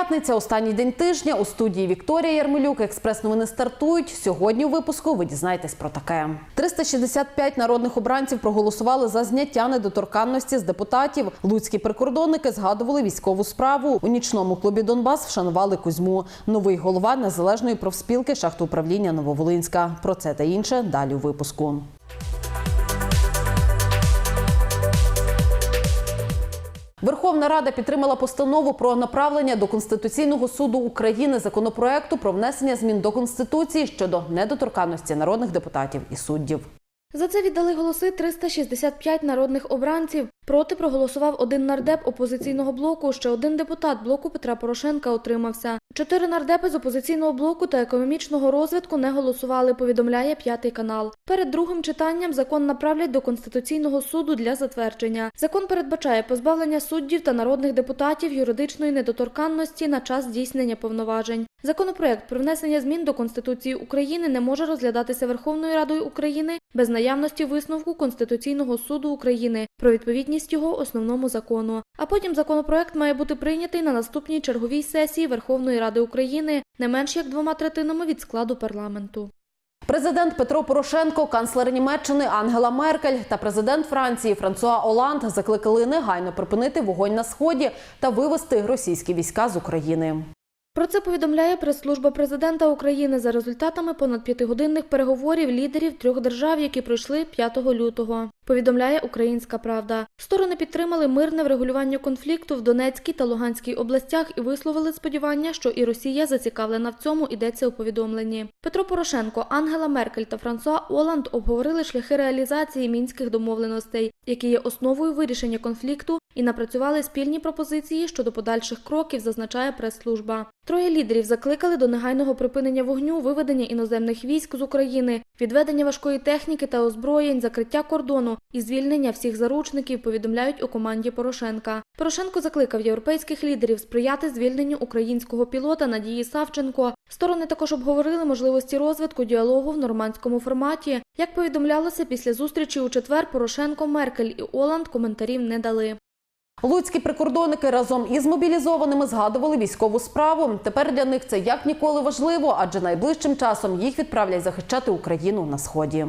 П'ятниця, останній день тижня. У студії Вікторія Ярмолюк. Експрес-новини стартують. Сьогодні у випуску ви дізнаєтесь про таке. 365 народних обранців проголосували за зняття недоторканності з депутатів. Луцькі прикордонники згадували військову справу. У нічному клубі Донбас вшанували Кузьму. Новий голова незалежної профспілки шахтоуправління Нововолинська. Про це та інше далі у випуску. Верховна Рада підтримала постанову про направлення до Конституційного суду України законопроекту про внесення змін до конституції щодо недоторканності народних депутатів і суддів. За це віддали голоси 365 народних обранців. Проти проголосував один нардеп опозиційного блоку. Ще один депутат блоку Петра Порошенка утримався. Чотири нардепи з опозиційного блоку та економічного розвитку не голосували. Повідомляє п'ятий канал. Перед другим читанням закон направлять до конституційного суду для затвердження. Закон передбачає позбавлення суддів та народних депутатів юридичної недоторканності на час здійснення повноважень. Законопроект про внесення змін до Конституції України не може розглядатися Верховною Радою України без наявності висновку Конституційного суду України про відповідність його основному закону. А потім законопроект має бути прийнятий на наступній черговій сесії Верховної Ради України не менш як двома третинами від складу парламенту. Президент Петро Порошенко, канцлер Німеччини Ангела Меркель та президент Франції Франсуа Оланд закликали негайно припинити вогонь на сході та вивести російські війська з України. Про це повідомляє прес-служба президента України за результатами понад п'ятигодинних переговорів лідерів трьох держав, які пройшли 5 лютого. Повідомляє Українська Правда. Сторони підтримали мирне врегулювання конфлікту в Донецькій та Луганській областях і висловили сподівання, що і Росія зацікавлена в цьому. Йдеться у повідомленні. Петро Порошенко, Ангела Меркель та Франсуа Оланд обговорили шляхи реалізації мінських домовленостей, які є основою вирішення конфлікту, і напрацювали спільні пропозиції щодо подальших кроків, зазначає прес-служба. Троє лідерів закликали до негайного припинення вогню, виведення іноземних військ з України, відведення важкої техніки та озброєнь, закриття кордону і звільнення всіх заручників. Повідомляють у команді Порошенка. Порошенко закликав європейських лідерів сприяти звільненню українського пілота Надії Савченко. Сторони також обговорили можливості розвитку діалогу в нормандському форматі. Як повідомлялося після зустрічі у четвер, Порошенко, Меркель і Оланд коментарів не дали. Луцькі прикордонники разом із мобілізованими згадували військову справу. Тепер для них це як ніколи важливо, адже найближчим часом їх відправлять захищати Україну на сході.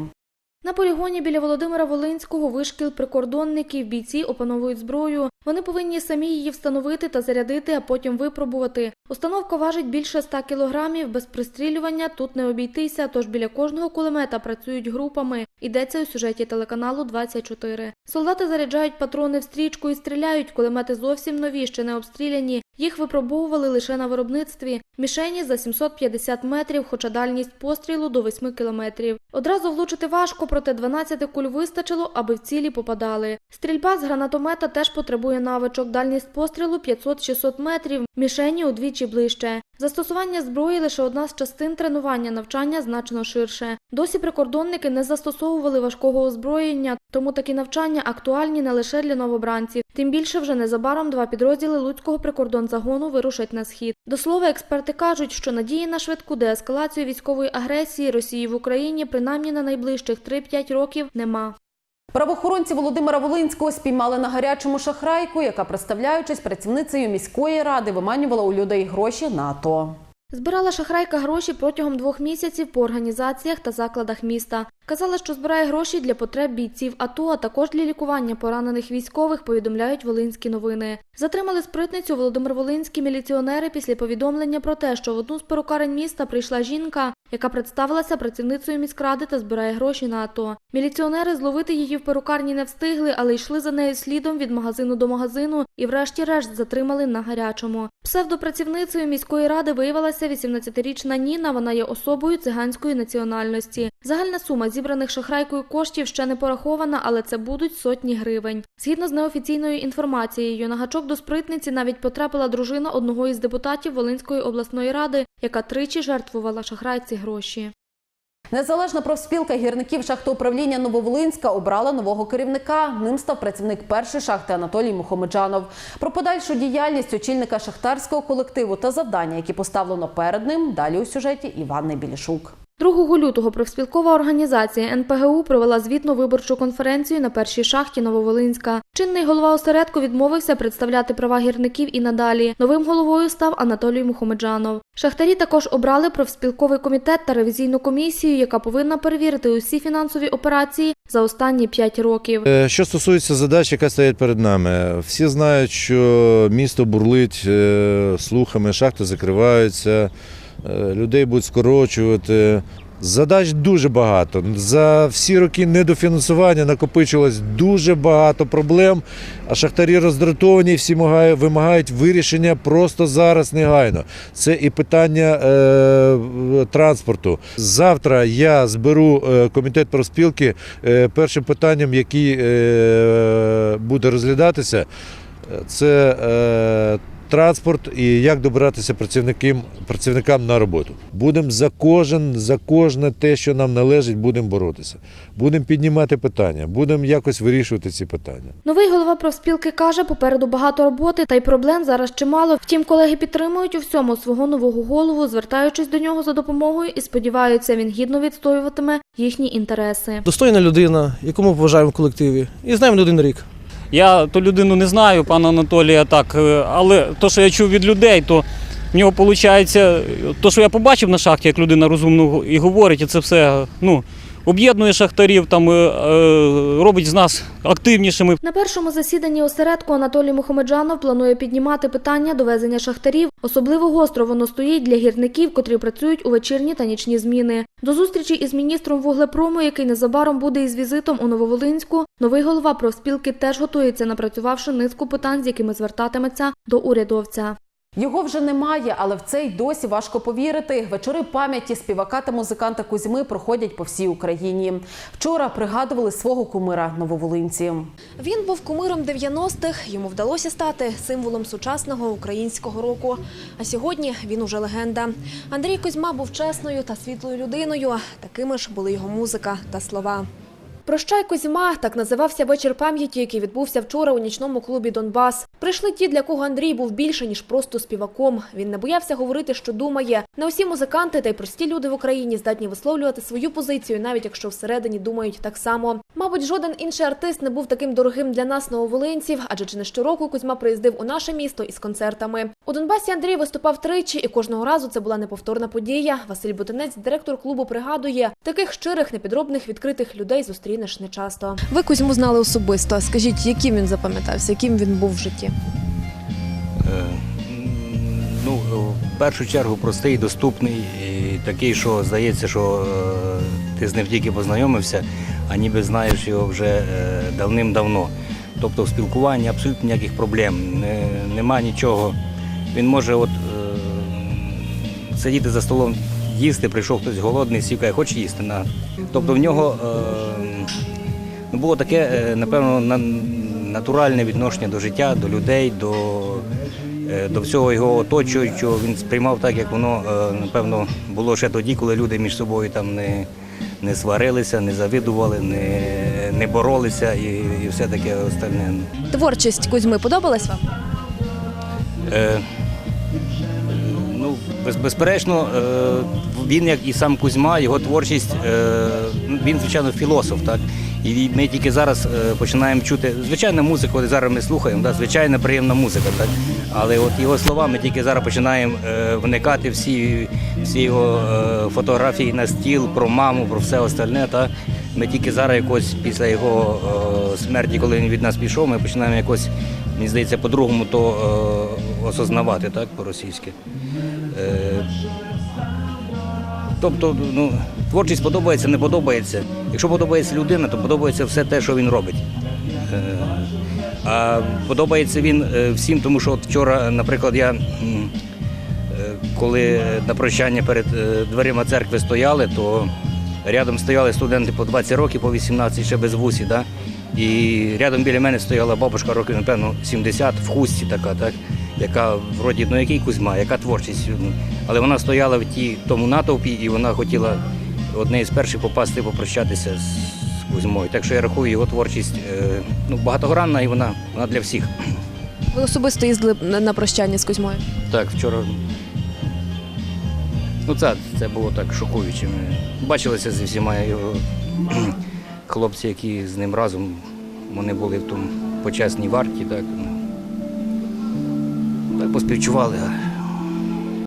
На полігоні біля Володимира Волинського вишкіл прикордонників бійці опановують зброю. Вони повинні самі її встановити та зарядити, а потім випробувати. Установка важить більше 100 кілограмів. Без пристрілювання тут не обійтися, тож біля кожного кулемета працюють групами. Йдеться у сюжеті телеканалу 24. Солдати заряджають патрони в стрічку і стріляють. Кулемети зовсім нові, ще не обстріляні. Їх випробовували лише на виробництві. Мішені за 750 метрів, хоча дальність пострілу до 8 кілометрів. Одразу влучити важко, проте 12 куль вистачило, аби в цілі попадали. Стрільба з гранатомета теж потребує навичок. Дальність пострілу 500-600 метрів, мішені удвічі ближче. Застосування зброї лише одна з частин тренування, навчання значно ширше. Досі прикордонники не застосовували важкого озброєння, тому такі навчання актуальні не лише для новобранців. Тим більше вже незабаром два підрозділи Луцького прикордонзагону вирушать на схід. До слова, експерти кажуть, що надії на швидку деескалацію військової агресії Росії в Україні принаймні на найближчих 3-5 років нема. Правоохоронці Володимира Волинського спіймали на гарячому шахрайку, яка, представляючись працівницею міської ради, виманювала у людей гроші на АТО. Збирала шахрайка гроші протягом двох місяців по організаціях та закладах міста. Казала, що збирає гроші для потреб бійців АТО, а також для лікування поранених військових, повідомляють Волинські новини. Затримали спритницю Володимир Волинський міліціонери після повідомлення про те, що в одну з перукарень міста прийшла жінка, яка представилася працівницею міськради та збирає гроші на АТО. Міліціонери зловити її в перукарні не встигли, але йшли за нею слідом від магазину до магазину і, врешті-решт, затримали на гарячому. Псевдопрацівницею міської ради виявилася 18-річна Ніна. Вона є особою циганської національності. Загальна сума зібраних шахрайкою коштів ще не порахована, але це будуть сотні гривень. Згідно з неофіційною інформацією, на гачок до спритниці навіть потрапила дружина одного із депутатів Волинської обласної ради, яка тричі жертвувала шахрайці гроші. Незалежна профспілка гірників шахтоуправління Нововолинська обрала нового керівника. Ним став працівник першої шахти Анатолій Мухомеджанов. Про подальшу діяльність очільника шахтарського колективу та завдання, які поставлено перед ним, далі у сюжеті Іван Білішук. 2 лютого профспілкова організація НПГУ провела звітну виборчу конференцію на першій шахті Нововолинська. Чинний голова осередку відмовився представляти права гірників і надалі. Новим головою став Анатолій Мухомеджанов. Шахтарі також обрали профспілковий комітет та ревізійну комісію, яка повинна перевірити усі фінансові операції за останні п'ять років. Е, Що стосується задач, яка стоять перед нами, всі знають, що місто бурлить е, слухами, шахти закриваються, людей будуть скорочувати. Задач дуже багато. За всі роки недофінансування накопичилось дуже багато проблем, а шахтарі роздратовані, всі вимагають- вирішення просто зараз негайно. Це і питання е, транспорту. Завтра я зберу е, комітет профспілки. Е, першим питанням, який е, буде розглядатися, е, це е, транспорт і як добиратися працівникам, працівникам на роботу. Будемо за кожен, за кожне те, що нам належить, будемо боротися. Будемо піднімати питання, будемо якось вирішувати ці питання. Новий голова профспілки каже, попереду багато роботи та й проблем зараз чимало. Втім, колеги підтримують у всьому свого нового голову, звертаючись до нього за допомогою і сподіваються, він гідно відстоюватиме їхні інтереси. достойна людина, яку ми поважаємо в колективі, і знаємо не один рік. Я ту людину не знаю, пана Анатолія, так, е, але то, що я чув від людей, то в нього виходить, то, що я побачив на шахті, як людина розумно і говорить, і це все ну, об'єднує шахтарів, там, е, е, робить з нас активнішими. На першому засіданні осередку Анатолій Мухомеджанов планує піднімати питання довезення шахтарів. Особливо гостро воно стоїть для гірників, котрі працюють у вечірні та нічні зміни. До зустрічі із міністром вуглепрому, який незабаром буде із візитом у Нововолинську, новий голова профспілки теж готується, напрацювавши низку питань, з якими звертатиметься до урядовця. Його вже немає, але в це й досі важко повірити. Вечори пам'яті співака та музиканта Кузьми проходять по всій Україні. Вчора пригадували свого кумира нововолинці. Він був кумиром 90-х, йому вдалося стати символом сучасного українського року. А сьогодні він уже легенда. Андрій Козьма був чесною та світлою людиною. Такими ж були його музика та слова. Прощай Козьма так називався вечір пам'яті, який відбувся вчора у нічному клубі Донбас. Прийшли ті, для кого Андрій був більше ніж просто співаком. Він не боявся говорити, що думає. Не усі музиканти та й прості люди в Україні здатні висловлювати свою позицію, навіть якщо всередині думають так само. Мабуть, жоден інший артист не був таким дорогим для нас, нововолинців, адже чи не щороку Кузьма приїздив у наше місто із концертами. У Донбасі Андрій виступав тричі, і кожного разу це була неповторна подія. Василь Бутинець, директор клубу, пригадує, таких щирих, непідробних, відкритих людей зустрінеш нечасто. Ви Кузьму знали особисто. Скажіть, яким він запам'ятався, яким він був в житті? Е, Ну, в першу чергу простий, доступний, і такий, що здається, що е, ти з ним тільки познайомився, а ніби знаєш його вже е, давним-давно. Тобто в спілкуванні абсолютно ніяких проблем, не, нема нічого. Він може от, е, сидіти за столом, їсти, прийшов хтось голодний, сів, хоче їсти. На. Тобто в нього е, ну, було таке, е, напевно, на- натуральне відношення до життя, до людей, до, е, до всього його оточуючого. Він сприймав так, як воно, е, напевно, було ще тоді, коли люди між собою там не, не сварилися, не завидували, не, не боролися і, і все таке остальне. Творчість Кузьми подобалась вам? Е, ну, без, безперечно, е, він, як і сам Кузьма, його творчість, е, ну, він, звичайно, філософ, так? І ми тільки зараз е, починаємо чути звичайна музика, от зараз ми слухаємо, да, звичайна приємна музика, так? Але от його слова ми тільки зараз починаємо е, вникати всі, всі його е, фотографії на стіл про маму, про все остальне. Так? Ми тільки зараз якось після його смерті, коли він від нас пішов, ми починаємо якось, мені здається, по-другому то осознавати, так, по-російськи. Тобто, ну, творчість подобається, не подобається. Якщо подобається людина, то подобається все те, що він робить. Е, а подобається він е, всім, тому що от вчора, наприклад, я е, коли на прощання перед дверима церкви стояли, то рядом стояли студенти по 20 років, по 18 ще без вусі. Да? І рядом біля мене стояла бабушка років, напевно, 70 в хустці така, так? яка вроді, ну який Кузьма, яка творчість. Але вона стояла в тій, тому натовпі і вона хотіла одне із перших попасти попрощатися з Кузьмою. Так що я рахую його творчість е, ну, багатогранна і вона, вона для всіх. Ви особисто їздили на, прощання з Кузьмою? Так, вчора. Ну це, це було так шокуюче. Ми бачилися зі всіма його хлопці, які з ним разом вони були в тому почесній варті, так. Так поспівчували.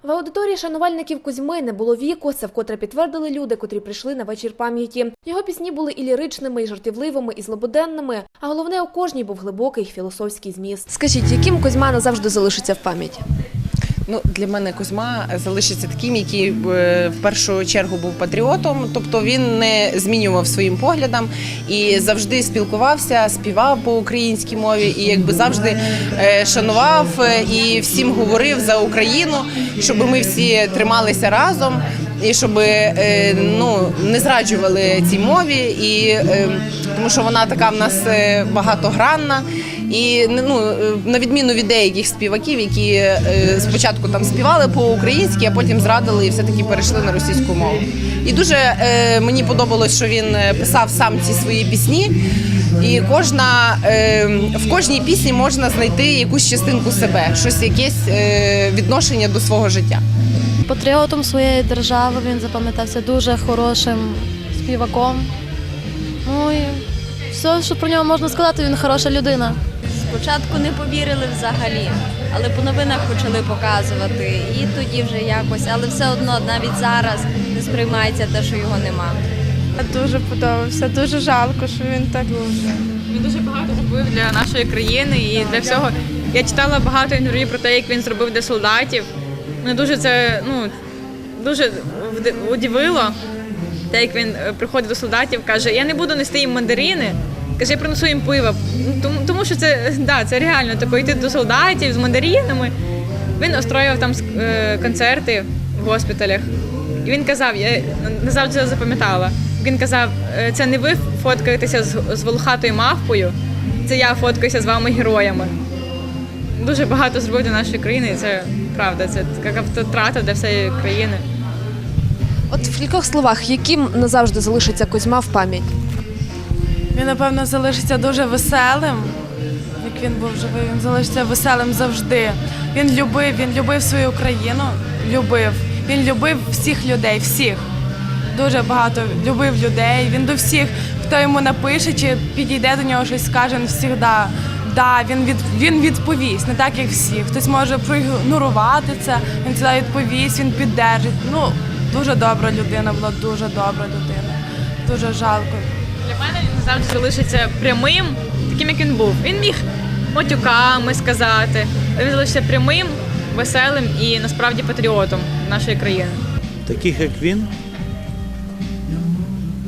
В аудиторії шанувальників Кузьми не було віку. Це вкотре підтвердили люди, котрі прийшли на вечір пам'яті. Його пісні були і ліричними, і жартівливими, і злободенними. А головне, у кожній був глибокий філософський зміст. Скажіть, яким Кузьма назавжди залишиться в пам'яті? Ну, для мене Кузьма залишиться таким, який е, в першу чергу був патріотом, тобто він не змінював своїм поглядам і завжди спілкувався, співав по українській мові, і якби завжди е, шанував е, і всім говорив за Україну, щоб ми всі трималися разом. І щоб ну не зраджували цій мові, і тому що вона така в нас багатогранна, і ну е, на відміну від деяких співаків, які е, спочатку там співали по-українськи, а потім зрадили і все-таки перейшли на російську мову. І дуже е, мені подобалось, що він писав сам ці свої пісні. І кожна в кожній пісні можна знайти якусь частинку себе, щось якесь відношення до свого життя. Патріотом своєї держави він запам'ятався дуже хорошим співаком. Ну і все, що про нього можна сказати, він хороша людина. Спочатку не повірили взагалі, але по новинах почали показувати. І тоді вже якось, але все одно навіть зараз не сприймається те, що його нема. Дуже подобався, дуже жалко, що він так. Він дуже багато зробив для нашої країни і для всього. Я читала багато інтерв'ю про те, як він зробив для солдатів. Мене дуже це ну, дуже удивило. Те, як він е, приходить до солдатів, каже, я не буду нести їм мандарини, каже, я принесу їм пиво. Тому, тому що це, да, це реально тако йти до солдатів з мандаринами. Він устроював там е, концерти в госпіталях. І він казав, я назавжди запам'ятала. Він казав, «Е, це не ви фоткаєтеся з, з волохатою мавпою, це я фоткаюся з вами героями. Дуже багато зробив для нашої країни, і це правда, це така втрата для всієї країни. От в кількох словах, яким назавжди залишиться Кузьма в пам'ять? Він, напевно, залишиться дуже веселим. Як він був живий, він залишиться веселим завжди. Він любив, він любив свою країну, любив. Він любив всіх людей, всіх. Дуже багато любив людей. Він до всіх, хто йому напише чи підійде до нього щось скаже, він завжди да, він, від, він відповість, не так як всі. Хтось може проігнорувати це, він завжди відповість, він піддержить. Ну, дуже добра людина була, дуже добра людина. Дуже жалко. Для мене завжди залишиться прямим, таким, як він був. Він міг матюками сказати, він залишиться прямим, веселим і насправді патріотом нашої країни. Таких як він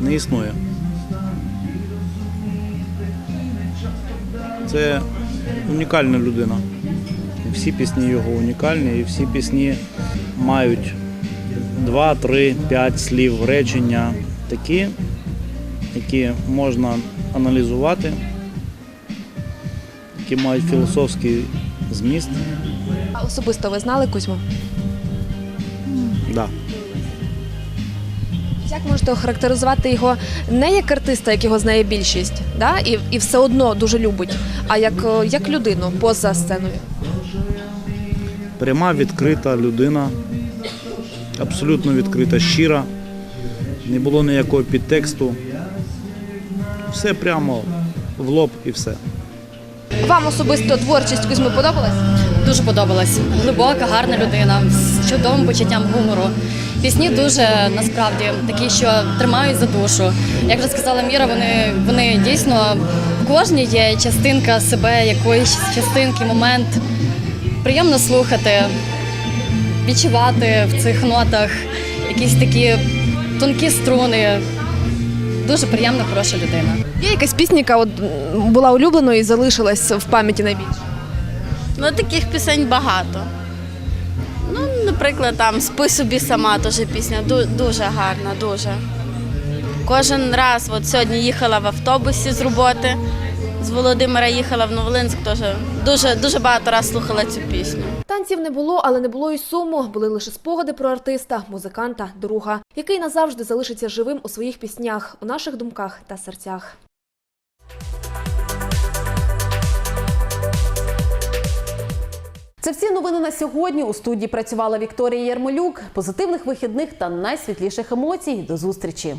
не існує. Це унікальна людина. Всі пісні його унікальні, і всі пісні мають два, три, п'ять слів речення такі, які можна аналізувати, які мають філософський зміст. А особисто ви знали Кузьму? Да. Як можете охарактеризувати його не як артиста, як його знає більшість, да? і, і все одно дуже любить, а як, як людину поза сценою? Пряма відкрита людина, абсолютно відкрита, щира, не було ніякого підтексту. Все прямо в лоб і все. Вам особисто творчість Кузьми подобалась? Дуже подобалась. Глибока, гарна людина з чудовим почуттям гумору. Пісні дуже насправді такі, що тримають за душу. Як вже сказала Міра, вони, вони дійсно в кожній є частинка себе, якоїсь частинки, момент. Приємно слухати, відчувати в цих нотах якісь такі тонкі струни. Дуже приємна, хороша людина. Є якась пісня, яка от, була улюбленою і залишилась в пам'яті найбільше? Ну таких пісень багато. Ну, наприклад, там Спи собі сама теж пісня дуже гарна, дуже. Кожен раз, от сьогодні їхала в автобусі з роботи, з Володимира їхала в Новолинськ, теж дуже, дуже багато раз слухала цю пісню. Танців не було, але не було й суму. Були лише спогади про артиста, музиканта, друга, який назавжди залишиться живим у своїх піснях, у наших думках та серцях. Це всі новини на сьогодні. У студії працювала Вікторія Єрмолюк. Позитивних вихідних та найсвітліших емоцій. До зустрічі.